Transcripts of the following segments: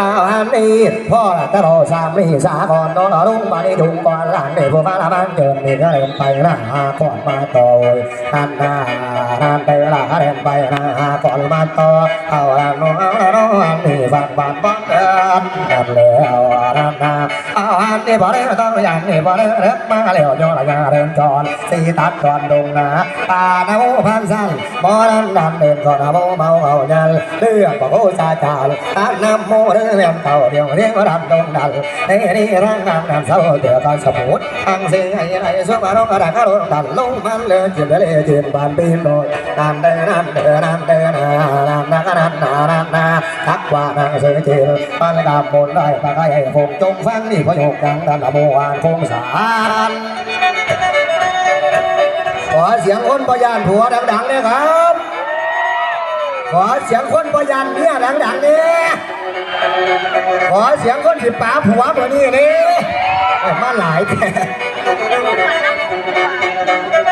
อันนี้พ่อตะโรสามนี่สาก่อนนอนรุ่งมาในดุงก่อนหลังในผู้ฟ้าละบ้านเกินนี่ก็เล่นไปนะก่อนมาต่อยนันนานันไปละเล่นไปนะก่อนมาต่อเอาอันโน้อาโน้นนี่ฟังบ้านบ้านเดินกันแล้วนันนาเอาอันนี้พอได้ต้องอย่างนี้พอได้เลิกมมาแล้วย้อนยาเดินจอนสีตัดก่อนดงนะตาหน้าพันสั้นบอลันดันเดินก่อนเบาเบาเอาเงินเรื่องบอกโอ้ชาจาตาน้ำโมเเรื่องเก่าเดียวเรียกว่าดันดงดันในนี้ร่างนำนำเสาเดือดสมุดอังเสียงไอ้ไรสุมาร้องระดังกระโดดดันลงมันเลยจิบเลยจิบานปีนโดนนันเดินนันเดินนันเดินนันนันนันนันนันนันทักว่านางเสือจิบปันกาบนได้ปากไอ้คงจงฟังนี่ประโยคดังดันโมวานคงสารขอเสียงคนพยานผัวดังๆเนี่ยครับ ขอเสียงคนพยานเมียดังๆเนี่ยขอเสียงคนสิป๋าผัวเมื่อนี้นี่มาหลายแท้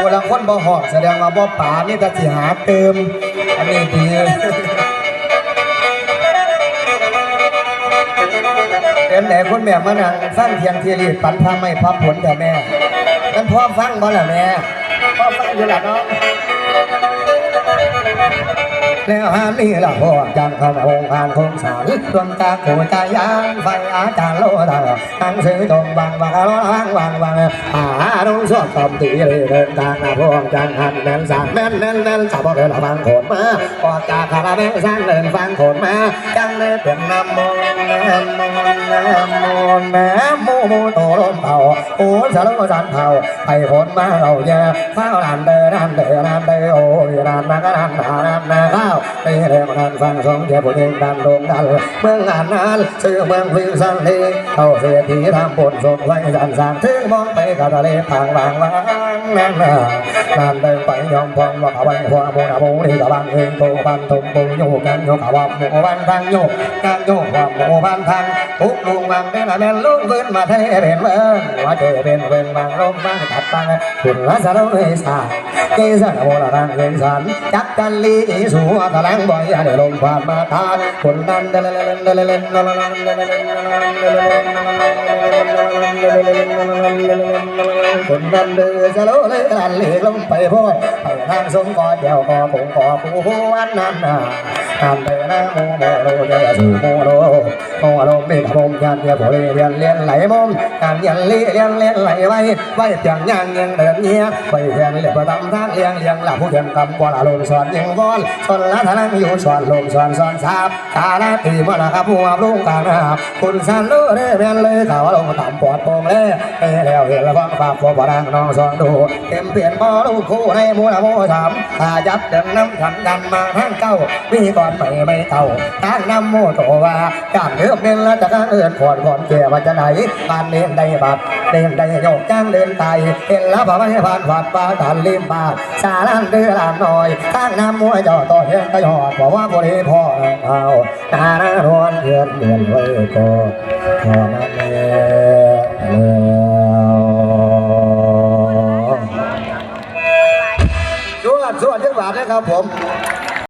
คนละคนบ่หอกแสดงว่าบ่ป๋านี่แต่สิหาเติมอันนี้ดีเป็นไหนคนแม่มานั่งฟังเทียงเทียรีปันพาไม่พับผลแต่แม่นั่นพ่อฟังบ่ล่ะแม่พ่อฟังอยู่ละเนาะ แล้วหานี่ละพ่อจังคำองค์การคงสารดวงตาโขใจยางไฟอาจารย์โลดาหนังสือจงบังบังร้องวังวังหาดงสวดตอมตีเลยเดินทางมาพ่อจังหันแน่นสางแน่นแน่นแน่นจับบอกเลยละฟังโขนมาออกจากคาราเมลสร้างเดินฟังโขนมาจังเลยเป็นน้ำมนต์น้ำมนต์น้ำมนต์น้ำโมโมโตลมเผาโอ้สารสันเผาไปผลมาเราแย่ข้าวนันเดินนันเดินนันเดินโอ้ยนันนักนันนานันนาข้าวไปเรื่องนันฟังสองเจ้าผู้หญิงดันดงดันเมืองงานนั้นชื่อเมืองวิสันนีเขาเสียทีทำบุญส่งไว้สันสางถึงมองไปกับทะเลทางวางวางนั่นน่ะนั่นเดินไปยอมพองว่าเขาไปหัวมูนามูนี่กับบังเองตัวบันตุมปุยโยกันโยกับว่าหมู่บ้านทางโยกันโยว่าหมู่บ้านทางทุกลุงวังเป็นอะไรลุงเวินมาเทเป็นเวินว่าเจเป็นเวินบางลมบางตัดบางคุณละสารเวสาเกษรโมลรังเกสันจักกันลีสัวทะลังบ่อยเดี๋ยวลงผ่านมาทานคนนั้นเดลเลนเดลเลนเดลเลนเดลเลนเดลเลน คนนั้นเดือสโลเลยลันเลยลงไปพ่อยไปทางสงกอเดียวกอผงกอผู้วันนั้นน่ะทำไปนะโมโมโลเยสูโมโลโมโลมีขมยันเดียบริเรียนเรียนไหลมมการยันลีเรียนเรียนไหลไว้ไว้เพียงย่างยังเดินเงี้ยไปเพียงเรียบประตำทางเลี้ยงเลี้ยงหลับผู้เทียงกำกว่าลงสอนยังวอนสอนละทนังอยู่สอนลงสอนสอนสาบตาละตีมาละครับผู้อาบลุงการนะครับคุณสันลูเร่เรียนเลยข่าวลงต่ำปอดป่งเล่เอแล้วเห็นแล้วฟังฝากพวกดังน้องสอนดูเต็มเปลี่ยนบ่ลูกคู่ในมูลโมสามถ้ายับเดินน้ำขันดันมาทางเก้ามีก่อนไม่ไม่เก่าทางน้ำโมโตว่าการเลือกเป็นแล้วจะการเอื้อนขอดก่อนแก่ว่าจะไหนการเล่นได้บัดเล่นได้โยกจ้างเดินไตเห็นแล้วพอไม่ผ่านผ่านปาการลิมปาสาลันเดือลานหน่อยทางน้ำมวยจอต่อเห็นก็ยอดบอกว่าบริพอ เอาตาหน้านวลเยือนเดือนไว้ก็พอมาเมื่อสวดสวดจังหวัดนะครับผม